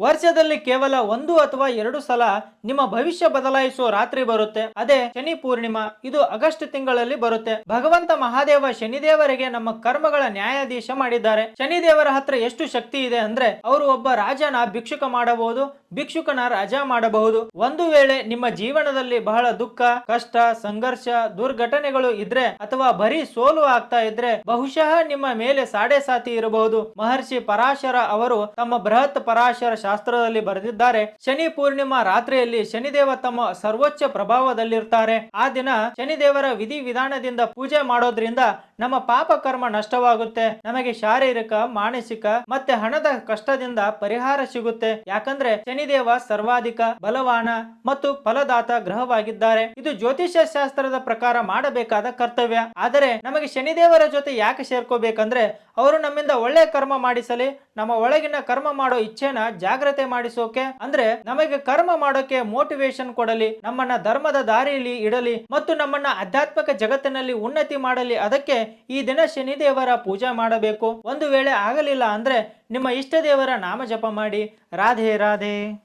ವರ್ಷದಲ್ಲಿ ಕೇವಲ ಒಂದು ಅಥವಾ ಎರಡು ಸಲ ನಿಮ್ಮ ಭವಿಷ್ಯ ಬದಲಾಯಿಸುವ ರಾತ್ರಿ ಬರುತ್ತೆ. ಅದೇ ಶನಿ ಪೂರ್ಣಿಮಾ. ಇದು ಆಗಸ್ಟ್ ತಿಂಗಳಲ್ಲಿ ಬರುತ್ತೆ. ಭಗವಂತ ಮಹಾದೇವ ಶನಿದೇವರಿಗೆ ನಮ್ಮ ಕರ್ಮಗಳ ನ್ಯಾಯಾಧೀಶ ಮಾಡಿದ್ದಾರೆ. ಶನಿದೇವರ ಹತ್ರ ಎಷ್ಟು ಶಕ್ತಿ ಇದೆ ಅಂದ್ರೆ ಅವರು ಒಬ್ಬ ರಾಜನ ಭಿಕ್ಷುಕ ಮಾಡಬಹುದು, ಭಿಕ್ಷುಕನ ರಾಜ ಮಾಡಬಹುದು. ಒಂದು ವೇಳೆ ನಿಮ್ಮ ಜೀವನದಲ್ಲಿ ಬಹಳ ದುಃಖ, ಕಷ್ಟ, ಸಂಘರ್ಷ, ದುರ್ಘಟನೆಗಳು ಇದ್ರೆ ಅಥವಾ ಬರೀ ಸೋಲು ಆಗ್ತಾ ಇದ್ರೆ ಬಹುಶಃ ನಿಮ್ಮ ಮೇಲೆ ಸಾಡೆ ಸಾತಿ ಇರಬಹುದು. ಮಹರ್ಷಿ ಪರಾಶರ ಅವರು ತಮ್ಮ ಬೃಹತ್ ಪರಾಶರ ಶಾಸ್ತ್ರದಲ್ಲಿ ಬರೆದಿದ್ದಾರೆ, ಶನಿ ಪೂರ್ಣಿಮಾ ರಾತ್ರಿಯಲ್ಲಿ ಶನಿದೇವ ತಮ್ಮ ಸರ್ವೋಚ್ಚ ಪ್ರಭಾವದಲ್ಲಿರ್ತಾರೆ. ಆ ದಿನ ಶನಿದೇವರ ವಿಧಿ ವಿಧಾನದಿಂದ ಪೂಜೆ ಮಾಡೋದ್ರಿಂದ ನಮ್ಮ ಪಾಪ ಕರ್ಮ ನಷ್ಟವಾಗುತ್ತೆ. ನಮಗೆ ಶಾರೀರಿಕ, ಮಾನಸಿಕ ಮತ್ತೆ ಹಣದ ಕಷ್ಟದಿಂದ ಪರಿಹಾರ ಸಿಗುತ್ತೆ. ಯಾಕಂದ್ರೆ ಶನಿದೇವ ಸರ್ವಾಧಿಕ, ಬಲವಾನ ಮತ್ತು ಫಲದಾತ ಗ್ರಹವಾಗಿದ್ದಾರೆ. ಇದು ಜ್ಯೋತಿಷ್ಯ ಶಾಸ್ತ್ರದ ಪ್ರಕಾರ ಮಾಡಬೇಕಾದ ಕರ್ತವ್ಯ. ಆದರೆ ನಮಗೆ ಶನಿದೇವರ ಜೊತೆ ಯಾಕೆ ಸೇರ್ಕೋಬೇಕಂದ್ರೆ ಅವರು ನಮ್ಮಿಂದ ಒಳ್ಳೆ ಕರ್ಮ ಮಾಡಿಸಲಿ, ನಮ್ಮ ಒಳಗಿನ ಕರ್ಮ ಮಾಡೋ ಇಚ್ಛೆನ ಜಾಗ್ರತೆ ಮಾಡಿಸೋಕೆ, ಅಂದ್ರೆ ನಮಗೆ ಕರ್ಮ ಮಾಡೋಕೆ ಮೋಟಿವೇಶನ್ ಕೊಡಲಿ, ನಮ್ಮನ್ನ ಧರ್ಮದ ದಾರಿಯಲ್ಲಿ ಇಡಲಿ ಮತ್ತು ನಮ್ಮನ್ನ ಆಧ್ಯಾತ್ಮಿಕ ಜಗತ್ತಿನಲ್ಲಿ ಉನ್ನತಿ ಮಾಡಲಿ. ಅದಕ್ಕೆ ಈ ದಿನ ಶನಿದೇವರ ಪೂಜೆ ಮಾಡಬೇಕು. ಒಂದು ವೇಳೆ ಆಗಲಿಲ್ಲ ಅಂದ್ರೆ ನಿಮ್ಮ ಇಷ್ಟ ದೇವರ ನಾಮ ಜಪ ಮಾಡಿ. ರಾಧೆ ರಾಧೆ.